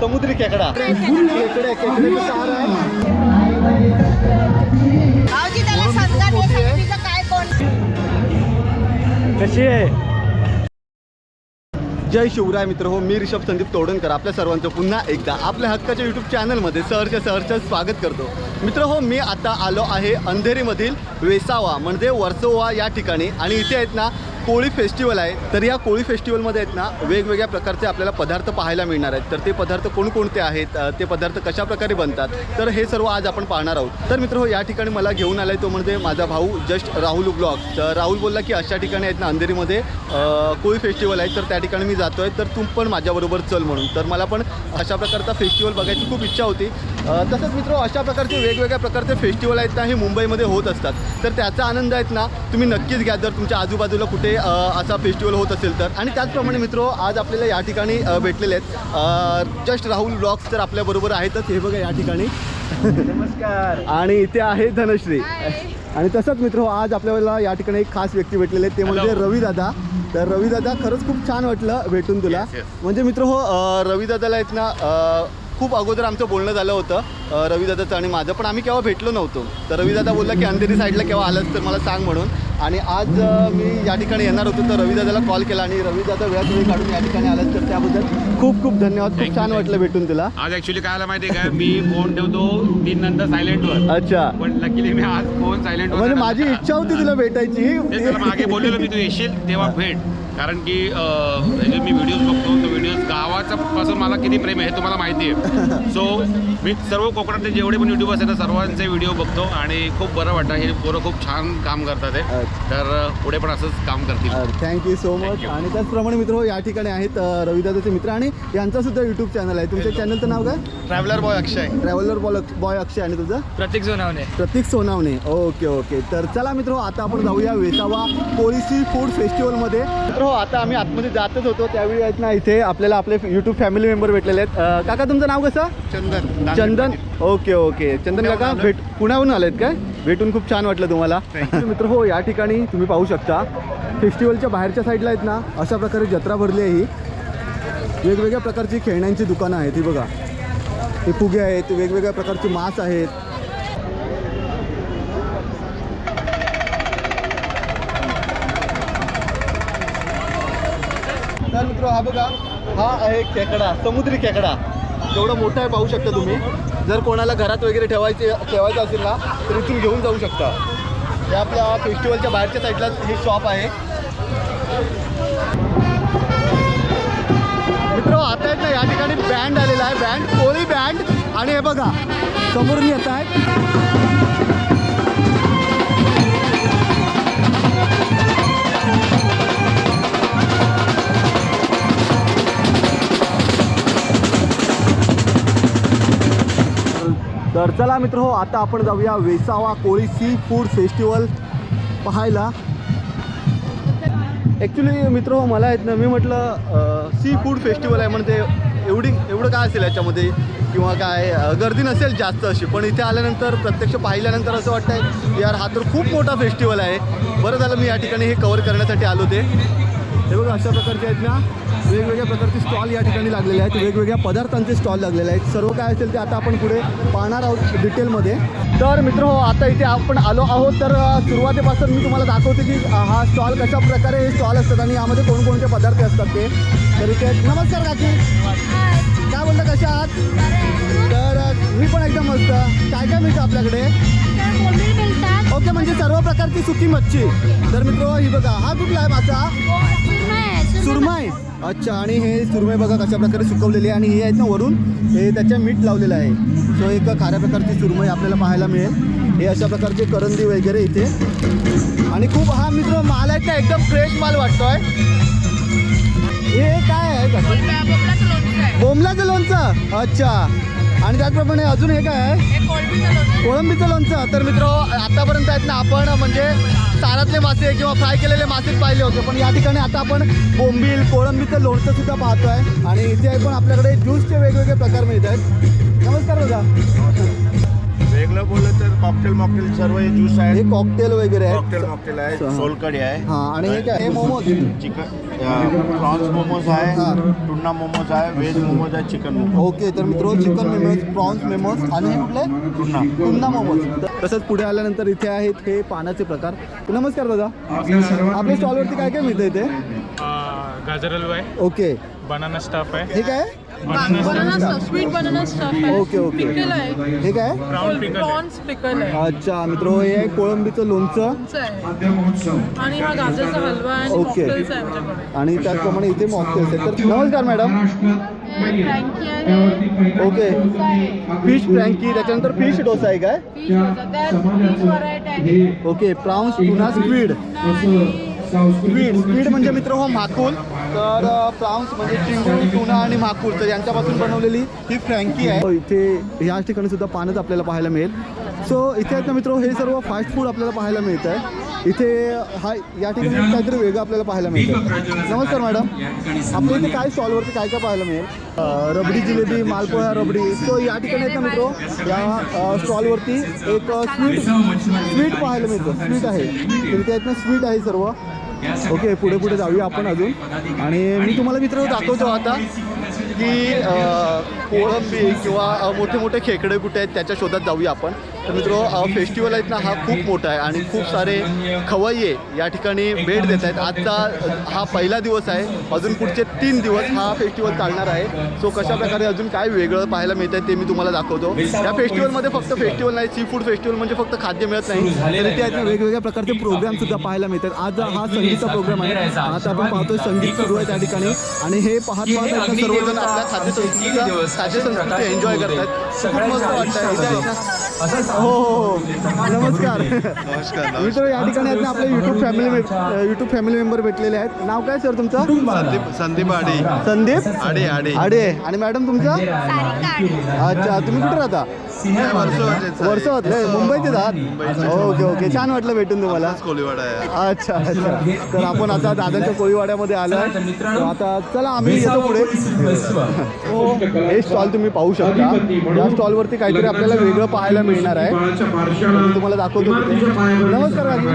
समुद्री खेकडा. कशी आहे? जय शिवराय मित्र हो मी ऋषभ संदीप तोडणकर आपल्या सर्वांचं पुन्हा एकदा आपल्या हक्काच्या यूट्यूब चॅनलमध्ये सहर्ष सहर्ष स्वागत करतो. मित्र हो मी आता आलो आहे अंधेरीमधील वेसावा म्हणजे वर्सोवा या ठिकाणी. आणि इथे आहेत ना कोळी फेस्टिवल आहे तर या कोळी फेस्टिवलमध्ये आहेत ना वेगवेगळ्या प्रकारचे आपल्याला पदार्थ पाहायला मिळणार आहेत. तर ते पदार्थ कोणकोणते आहेत ते पदार्थ कशा प्रकारे बनतात तर हे सर्व आज आपण पाहणार आहोत. तर मित्र हो या ठिकाणी मला घेऊन आलाय तो म्हणजे माझा भाऊ जस्ट राहुल ब्लॉग तर राहुल बोलला की अशा ठिकाणी आहेत ना अंधेरीमध्ये कोळी फेस्टिवल आहे तर त्या ठिकाणी मी जातोय तर तू पण माझ्याबरोबर चल म्हणून. तर मला पण अशा प्रकारचा फेस्टिवल बघायची खूप इच्छा होती. तसंच मित्र हो, अशा प्रकारचे वेगवेगळ्या प्रकारचे फेस्टिवल आहेत ना हे मुंबईमध्ये होत असतात. तर त्याचा आनंद आहेत ना तुम्ही नक्कीच घ्या. जर तुमच्या आजूबाजूला कुठे असा फेस्टिवल होत असेल तर. आणि त्याचप्रमाणे मित्र आज आपल्याला या ठिकाणी भेटलेले आहेत. जस्ट राहुल ब्लॉग्स तर आपल्याबरोबर आहेतच. हे बघा या ठिकाणी. नमस्कार. आणि इथे आहे धनश्री. आणि तसंच मित्र आज आपल्याला या ठिकाणी एक खास व्यक्ती भेटलेले आहेत. ते म्हणजे रवी दादा. तर रवी दादा खरंच खूप छान वाटलं भेटून तुला. म्हणजे मित्र हो रवी दादाला आहेत ना खूप अगोदर आमचं बोलणं झालं होतं अ, रवी दादाचं आणि माझं. पण आम्ही केव्हा भेटलो नव्हतो. तर रवी दादा बोलला की अंधेरी साईडला केव्हा आलंच तर मला सांग म्हणून. आणि आज मी या ठिकाणी येणार होतो तर रवी दादाला कॉल केला आणि रवी दादा वेळात वेळ काढून या ठिकाणी आलात तर त्याबद्दल खूप खूप धन्यवाद. खूप छान वाटलं भेटून तुला. आज ऍक्च्युली काय माहितीये का? मी फोन ठेवतो तीन नंतर सायलेंट वर. अच्छा. पण लकीली मी आज फोन सायलेंट म्हणजे माझी इच्छा होती तुला भेटायची. मागे बोललेलो मी तू येशील तेव्हा भेट. कारण की जे मी व्हिडिओज बघतो तो व्हिडिओज गावाचा पासून मला किती प्रेम आहे हे तुम्हाला माहिती आहे. सो मी सर्व कोकणातले जेवढे पण युट्यूबर्स आहेत सर्वांचे व्हिडिओ बघतो आणि खूप बरं वाटतं. हे पोरं खूप छान काम करतात आहे. तर पुढे पण असंच काम करतील. Thank you so much Thank you. आणि त्याचप्रमाणे मित्र या ठिकाणी आहेत अ, रविदादाचे मित्र आणि यांचा सुद्धा युट्यूब चॅनल आहे. तुमच्या चॅनलचं नाव काय? Traveller boy Akshay traveller boy boy Akshay आणि तुझं? प्रतीक सोनावणे. प्रतीक सोनावणे. Okay okay. तर चला मित्र आता आपण जाऊया वेसावा कोळीसी फूड फेस्टिवलमध्ये. मित्र हो आता आम्ही आतमध्ये जातच होतो. त्यावेळी आहेत ना इथे आपल्याला आपले युट्यूब फॅमिली मेंबर भेटलेले आहेत. काका तुमचं नाव कसं? चंदन चंदन? Okay okay. चंदन काका भेट पुण्याहून आलेत काय? भेटून खूप छान वाटलं तुम्हाला. मित्र हो या ठिकाणी तुम्ही पाहू शकता. फेस्टिवलच्या बाहेरच्या साईडला आहेत ना अशा प्रकारे जत्रा भरली आहे ही. वेगवेगळ्या प्रकारची खेळण्यांची दुकानं आहेत ही बघा. हे फुगे आहेत वेगवेगळ्या प्रकारचे मास आहेत. तर मित्र हा बघा हा आहे खेकडा समुद्री खेकडा. एवढा मोठा आहे पाहू शकता तुम्ही. जर कोणाला घरात वगैरे ठेवायचे ठेवायचं असेल ना तर इथून घेऊन जाऊ शकता. हे आपल्या फेस्टिवलच्या बाहेरच्या साईडला हे शॉप आहे. मित्र आता आहेत ना या ठिकाणी बँड आलेला आहे. बँड कोळी बँड आणि हे बघा समोरून येत आहे. तर चला मित्र हो आता आपण जाऊया वेसावा कोळी सी फूड फेस्टिवल पाहायला. ॲक्च्युली मित्र हो मला आहेत ना मी म्हटलं सी फूड फेस्टिवल आहे म्हणजे एवढी एवढं काय असेल याच्यामध्ये? किंवा काय गर्दी नसेल जास्त अशी. पण इथे आल्यानंतर प्रत्यक्ष पाहिल्यानंतर असं वाटतं आहे यार हा तर खूप मोठा फेस्टिवल आहे. बरं झालं मी या ठिकाणी हे कवर करण्यासाठी आलो ते. हे बघा अशा प्रकारचे आहेत ना. वेगवेगळ्या प्रकारचे स्टॉल या ठिकाणी लागलेले आहेत. वेगवेगळ्या पदार्थांचे स्टॉल लागलेले आहेत. सर्व काय असेल ते आता आपण पुढे पाहणार आहोत डिटेलमध्ये. तर मित्र हो आता इथे आपण आलो आहोत. तर सुरुवातीपासून मी तुम्हाला दाखवते की हा स्टॉल कशा प्रकारे हे स्टॉल असतात आणि यामध्ये कोणकोणते पदार्थ असतात ते. तर इथे नमस्कार काकी. काय बोलता कशा आहात? तर मी पण एकदम मस्त. काय काय मिळतं आपल्याकडे? ओके म्हणजे सर्व प्रकारची सुकी मच्छी. तर मित्र हो, ही बघा हा कुठला आहे माझा हो, सुरमई अच्छा आणि हे सुरमई बघा कशा प्रकारे सुकवलेली आहे आणि हे आहेत ना वरून हे त्याच्या मीठ लावलेलं आहे. सो एक खाऱ्या प्रकारची सुरमई आपल्याला पाहायला मिळेल. हे अशा प्रकारचे करंदी वगैरे इथे. आणि खूप हा मित्र माल आहे का एकदम फ्रेश माल वाटतोय. हे काय आहे? बोमलाचं लोणचं? अच्छा. आणि त्याचप्रमाणे अजून हे काय आहे. कोळंबीचं लोणचं. तर मित्र आतापर्यंत आहेत ना आपण म्हणजे सारातले मासे किंवा फ्राय केलेले मासेच पाहिले होते. पण या ठिकाणी आता आपण बोंबील कोळंबीचं लोणचं सुद्धा पाहतोय. आणि इथे पण आपल्याकडे ज्यूसचे वेगवेगळे प्रकार मिळत आहेत. नमस्कार दादा. वेगळं बोललं तर कॉकटेल मॉकटेल सर्व हे ज्यूस हे आहे कॉकटेल वगैरे आहे कॉकटेल मॉकटेल आहे. सोलकढी आहे. हा आणि हे काय हे मोमोज. चिकन. प्रॉन्स मोमोज आहे. टुन्ना मोमोज आहे व्हेज मोमोज आहे चिकन मोमोज. ओके तर मित्र चिकन मेमोज प्रॉन्स मेमोज आणि हे कुठले? टुन्ना. पुन्हा मोमोज. तसंच पुढे आल्यानंतर इथे आहेत हे पानाचे प्रकार. नमस्कार दादा. आपल्या स्टॉलवरती काय काय मिळतं इथे? गाजर हलवा आहे. ओके. बनाना स्टफ आहे. हे काय? Banana stuff sweet banana stuff आहे ओके, ओके. पिकल आहे. हे काय? पिकल अच्छा मित्र हे आहे कोळंबीचं लोणचं. आणि हा गाजरचा हलवा आहे आणि ओके. cocktails आहे आमच्याकडे. आणि त्याचप्रमाणे इथे मॉकटेल्स आहेत. तर नमस्कार मॅडम ओके फिश फ्रँकी त्याच्यानंतर फिश डोसा आहे काय? Okay prawns tuna squid squid squid म्हणजे मित्र हो माकुल. तर प्राऊन्स म्हणजे चिंगूळ टुना आणि माकुल. तर यांच्यापासून बनवलेली ही फ्रँकी आहे. हो, इथे ह्या ठिकाणी सुद्धा पानच आपल्याला पाहायला मिळेल. सो इथे आहेत ना मित्र हे सर्व फास्ट फूड आपल्याला पाहायला मिळतं आहे इथे हा या ठिकाणी काहीतरी वेगळं आपल्याला पाहायला मिळतं नमस्कार मॅडम आपल्या इथे काय स्टॉलवरती काय काय पाहायला मिळेल? रबडी जिलेबी मालपोहा रबडी. सो या ठिकाणी आहेत ना मित्र या स्टॉलवरती एक स्वीट स्वीट पाहायला मिळतं. स्वीट आहे. तर इथे आहेत ना स्वीट आहे सर्व. ओके पुढे पुढे जाऊया आपण अजून. आणि मी तुम्हाला मित्र दाखवतो आता की कोळंबी किंवा मोठे मोठे खेकडे कुठे आहेत त्याच्या शोधात जाऊया आपण. तर मित्र फेस्टिवल आहेत ना हा खूप मोठा आहे आणि खूप सारे खवय्ये या ठिकाणी भेट देत आहेत. आजचा हा पहिला दिवस आहे. अजून पुढचे तीन दिवस हा फेस्टिवल चालणार आहे. सो कशा प्रकारे अजून काय वेगळं पाहायला मिळत ते मी तुम्हाला दाखवतो. या फेस्टिवलमध्ये फक्त फेस्टिवल नाही सी फूड फेस्टिवल म्हणजे फक्त खाद्य मिळत नाही. तर इथे आहेत ना वेगवेगळ्या प्रकारचे प्रोग्राम सुद्धा पाहायला मिळतात. आज हा संगीतचा प्रोग्राम आहे. आता आपण पाहतोय संगीत सुरू आहे त्या ठिकाणी. आणि हे पाहत पाहत सर्वजण आपल्या खाद्य संस्कृतीचा खाद्य संस्कृती एन्जॉय करतात. खूप मस्त वाटतं हो हो हो. नमस्कार. नमस्कार मित्र या ठिकाणी आहेत ना आपले YouTube family YouTube family member भेटलेले आहेत. नाव काय सर तुमचं? संदीप संदीप आडे. संदीप? आडे आडे. आडे. आणि मॅडम तुमचं? अच्छा तुम्ही कुठे राहता? वर्षातले मुंबईचे आहात ओके ओके. छान वाटलं भेटून तुम्हाला. कोलीवाडा आहे. अच्छा अच्छा. तर आपण आता दादांच्या कोळीवाड्यामध्ये आलोय तर आता चला आम्ही येतो पुढे. हो, हे स्टॉल तुम्ही पाहू शकता. या स्टॉलवरती काहीतरी आपल्याला वेगळं पाहायला मिळणार आहे. तुम्हाला दाखवतो. नमस्कार राजू.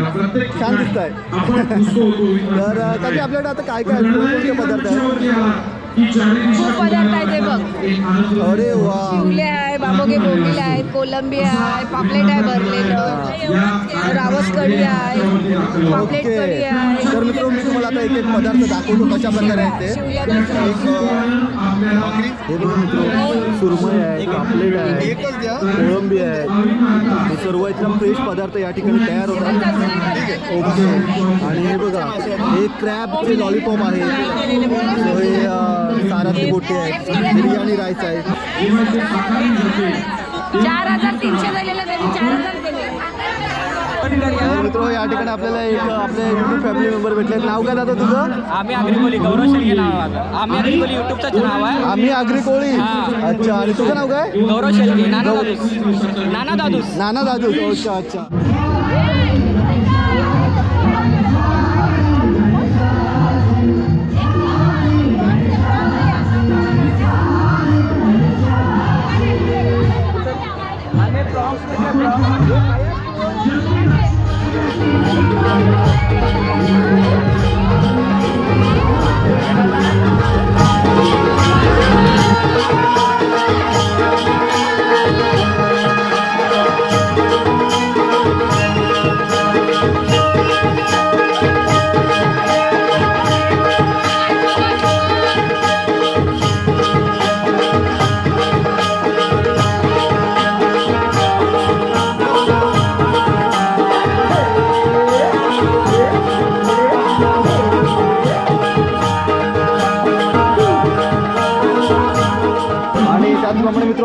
छान दिसत आहे तर आपल्याकडे आता काय काय आहे? पदार्थ आहेत? खूप पदार्थ आहे ते बघ. अरे वा. शिवले आहे बाबोगे बोंबिल आहेत कोलंबी आहे पापलेट आहे भरलेलं. रावस कढी आहे पापलेट ओके. कढी आहे. तर मित्र मी तुम्हाला आता एक एक पदार्थ दाखवतो कशा प्रकारे आहेत ते. हे बघा मित्र सुरमई आहे पापलेट आहे कोळंबी आहे. हे सर्व इथला फ्रेश पदार्थ या ठिकाणी तयार होतात. ओके. आणि हे बघा हे क्रॅबचे लॉलीपॉप आहे. हे साराचे गोटे आहेत बिर्याणी राईस आहे. चार हजार तीनशे झालेलं त्यांनी चार हजार दिले. तर मित्र या ठिकाणी आपल्याला एक आपले युट्यूब फॅमिली मेंबर भेटले नाव काय दादा तुझं? आम्ही अग्रिकोली गौरव शेळके नाव आहे माझं. आम्ही अग्रिकोली युट्यूबचं नाव आहे. आम्ही आगरी कोळी. हा. अच्छा आणि तुझं नाव काय? गौरव शेळके नाना दादूस. नाना दादूस. नाना दादू अच्छा अच्छा.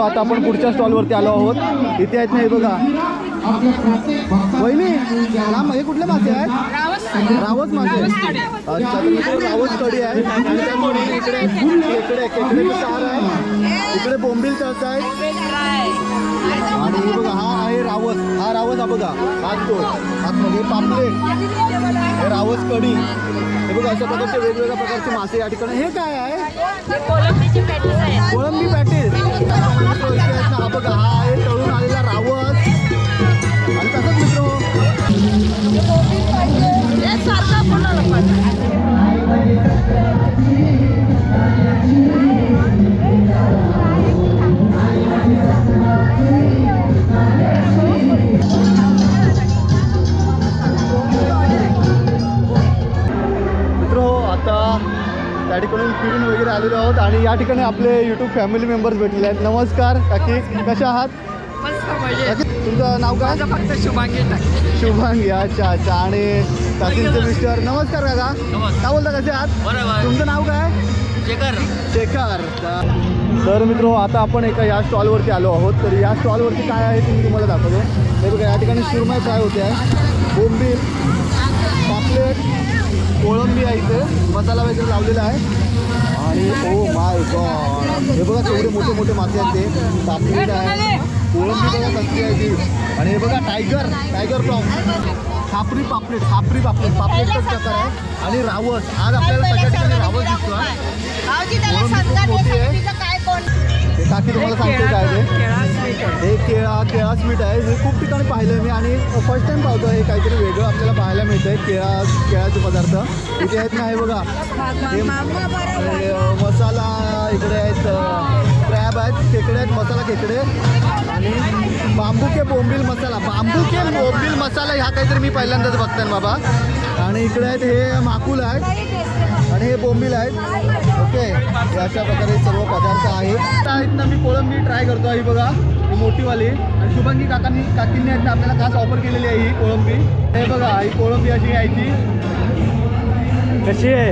आता आपण पुढच्या स्टॉलवरती आलो आहोत. इथे आहेत ना बघा. वहिनी लांब हे कुठले मासे आहेत? रावस मासे. अच्छा तर रावस कढी आहे. आणि त्याचप्रमाणे इकडे खेकडे चार आहे. इकडे बोंबील तळत आहे. आणि हे बघा हा आहे रावस. हा रावस हा बघा हात दोन आतमध्ये पापलेट हे रावस कढी. हे बघा अशा प्रकारचे वेगवेगळ्या प्रकारचे मासे या ठिकाणी. हे काय आहे? कोलंबीची पॅटीस आहे. कोळंबी पॅटीस. आहोत आणि या ठिकाणी आपले यूट्यूब फॅमिली मेंबर्स भेटलेले आहेत. नमस्कार काकी कशा आहात? तुमचं नाव काय? फक्त शुभांगी शुभांगी अच्छा अच्छा. आणि काकींचे मिस्टर. नमस्कार काका. काय बोलता कसे आहात? तुमचं नाव काय? शेखर. शेखर. तर मित्र आता आपण एका या स्टॉलवरती आलो आहोत. तर या स्टॉलवरती काय आहे ते मी तुम्हाला दाखवतो. हे बघा या ठिकाणी सुरमई फ्राय होते. आहे बोंबील पापलेट कोळंबी आहे इथे. मसाला वगैरे लावलेला आहे. आणि ओ माय गॉड. हे बघा केवढे मोठे मोठे मासे आहेत ते. पापलेट आहे. कोळंबी बघा कसली आहे ती. आणि हे बघा टायगर टायगर प्रॉन खापरी पापलेट खापरी पापलेट. पापलेटचाच प्रकार आहे. आणि रावस. आज आपल्याला सगळ्या ठिकाणी रावस दिसतो हा. हे काकी तुम्हाला सांगते काय ते? हे केळा केळा स्वीट आहे. हे खूप ठिकाणी पाहिलं मी आणि फर्स्ट टाइम पाहतो हे काहीतरी वेगळं आपल्याला पाहायला मिळतं आहे केळा केळाचे पदार्थ इथे आहेत ना हे बघा. हे मसाला इकडे आहेत क्रॅब आहेत खेकडे आहेत मसाला खेकडे. आणि बांबू के बोंबील मसाला. बांबू के बोंबील मसाला ह्या काहीतरी मी पहिल्यांदाच बघतोय बाबा. आणि इकडे आहेत हे माकुल आहेत. आणि हे बोंबील आहेत. ओके अशा प्रकारे सर्व पदार्थ आहेत. आहेत ना मी कोळंबी ट्राय करतो ही बघा ही मोठीवाली. आणि शुभांगी काकांनी काकींनी आहेत ना आपल्याला खास ऑफर केलेली आहे ही कोळंबी. हे बघा ही कोळंबी अशी यायची कशी आहे?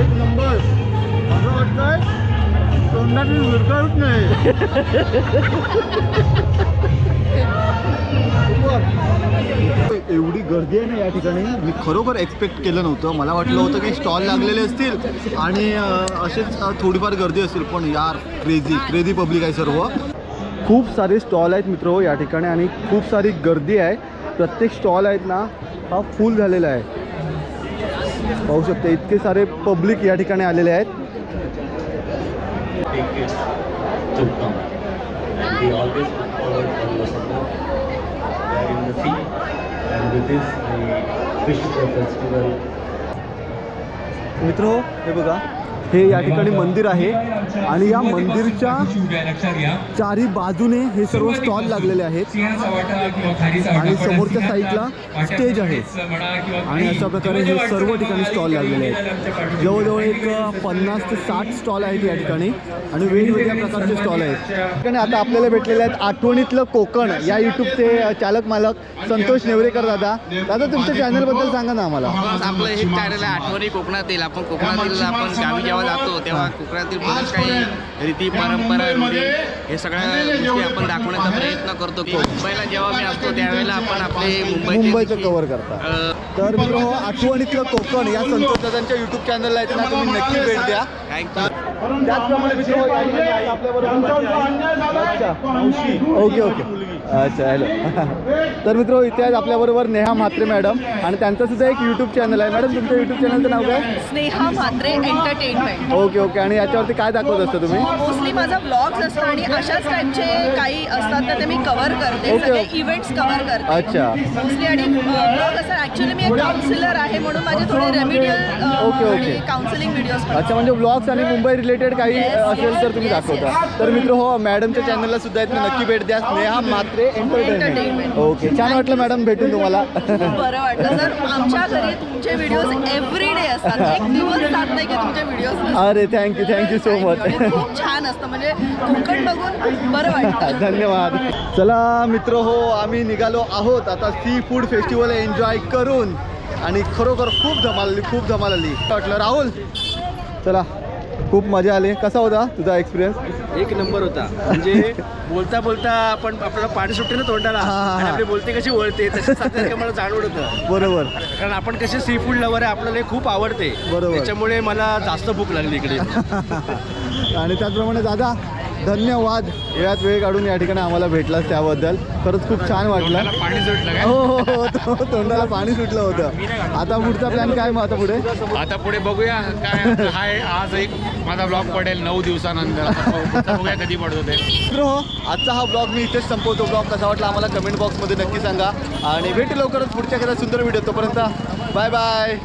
एक नंबर. असं वाटतंय तोंडाची विरकाळूच नाही. एवढी गर्दी आहे ना या ठिकाणी. मी खरोखर एक्सपेक्ट केलं नव्हतं. मला वाटलं होतं की स्टॉल लागलेले असतील आणि असेच थोडीफार गर्दी असतील. पण यार क्रेझी क्रेझी पब्लिक आहे सर्व. खूप सारे स्टॉल आहेत मित्र हो या ठिकाणी आणि खूप सारी गर्दी आहे. प्रत्येक स्टॉल आहेत ना हा फुल झालेला आहे. पाहू शकते इतके सारे पब्लिक या ठिकाणी आलेले आहेत. To come. And we always look forward for your support. We are in the sea, and with this, the Fish Festival मित्र हे बघा हे या ठिकाणी मंदिर आहे. आणि या मंदिरच्या चारी बाजूने हे सर्व स्टॉल लागलेले आहेत. आणि समोरच्या साईडला स्टेज आहे. आणि अशा प्रकारे हे सर्व ठिकाणी स्टॉल लागलेले आहेत. जवळजवळ एक पन्नास ते साठ स्टॉल आहेत या ठिकाणी. आणि वेगवेगळ्या प्रकारचे स्टॉल आहेत. या आता आपल्याला भेटलेले आहेत आठवणीतलं कोकण. या यूट्यूबचे चालक मालक संतोष नेवरेकर दादा. दादा तुमच्या चॅनलबद्दल सांगा ना आम्हाला. आपलं हे चॅनल आहे आठवणी कोकणातील. आपण कोकणातील आपण गावी जेव्हा जातो तेव्हा कोकणातील बरेच काही रीती परंपरा रूढी हे सगळ्या गोष्टी आपण दाखवण्याचा प्रयत्न करतो. मुंबईला जेव्हा मी असतो त्यावेळेला आपण आपले मुंबईचे मुंबईचं कव्हर करता. तर मित्र आठवणीतलं कोकण या संतोष दादांच्या युट्यूब चॅनलला आहेत ना तुम्ही नक्की भेट द्या. काय त्याचप्रमाणे ओके ओके. अच्छा हॅलो तर मित्र इथे आहेत आपल्याबरोबर नेहा म्हात्रे मॅडम आणि त्यांचं सुद्धा एक यूट्यूब चॅनल आहे. मॅडम तुमच्या यूट्यूब चॅनलचं नाव काय? Sneha Mhatre entertainment okay okay आणि याच्यावरती काय दाखवत असतं तुम्ही? मोस्टली माझा ब्लॉग्स असतात आणि अशाच टाईपचे काही असतात तर ते मी कव्हर करते. Okay. सगळे इव्हेंट्स कव्हर करते. अच्छा. मोस्टली आणि ब्लॉग असतात ॲक्च्युली मी एक काउन्सिलर आहे म्हणून माझे थोडे remedial Okay, okay. Counselling videos अच्छा म्हणजे ब्लॉग्स आणि मुंबई रिलेटेड काही Yes, असेल तर तुम्ही yes, दाखवता. तर मित्र हो मॅडमच्या चॅनलला सुद्धा नक्की भेट द्या. स्नेहा म्हात्रे एंटरटेनमेंट. ओके छान वाटलं मॅडम भेटून तुम्हाला. बरं वाटलं सर आमच्या घरी तुमचे व्हिडिओज एव्हरी डे असतात. एक दिवस जात नाही की तुमचे व्हिडिओज अरे थँक्यू थँक्यू सो मच खूप छान असतं. म्हणजे कोकण बघून बरं वाटतं. धन्यवाद. चला मित्र हो आम्ही निघालो आहोत. आता सी फूड फेस्टिवल एन्जॉय करून आणि खरोखर खूप धमाल आली खूप धमाल आली. वाटलं राहुल? चला. खूप मजा आली. कसा होता तुझा एक्सपिरियन्स एक नंबर होता. म्हणजे बोलता बोलता आपण आपल्याला पाणी सुटते ना तोंडाला हा, हा, हा. आपली बोलते कशी वळते तसं मला जाणवत होतं. बरोबर. कारण आपण कसे सी फूड लवर आहे आपल्याला खूप आवडते. बरोबर. त्याच्यामुळे मला जास्त भूक लागली इकडे. आणि त्याचप्रमाणे दादा धन्यवाद. यात वेळ काढून या ठिकाणी आम्हाला भेटलास त्याबद्दल. खरंच खूप छान वाटलं. हो हो हो तोंडाला पाणी सुटलं होतं. आता पुढचा प्लॅन काय मग आता पुढे? आता पुढे बघूया काय हाय आज एक माझा ब्लॉग पडेल नऊ दिवसानंतर. बघूया कधी पडतो ते. हो आजचा हा ब्लॉग मी इथेच संपवतो. ब्लॉग कसा वाटला आम्हाला कमेंट बॉक्समध्ये नक्की सांगा. आणि भेटू लवकरच पुढच्या एखाद्या सुंदर व्हिडिओ तोपर्यंत. Bye bye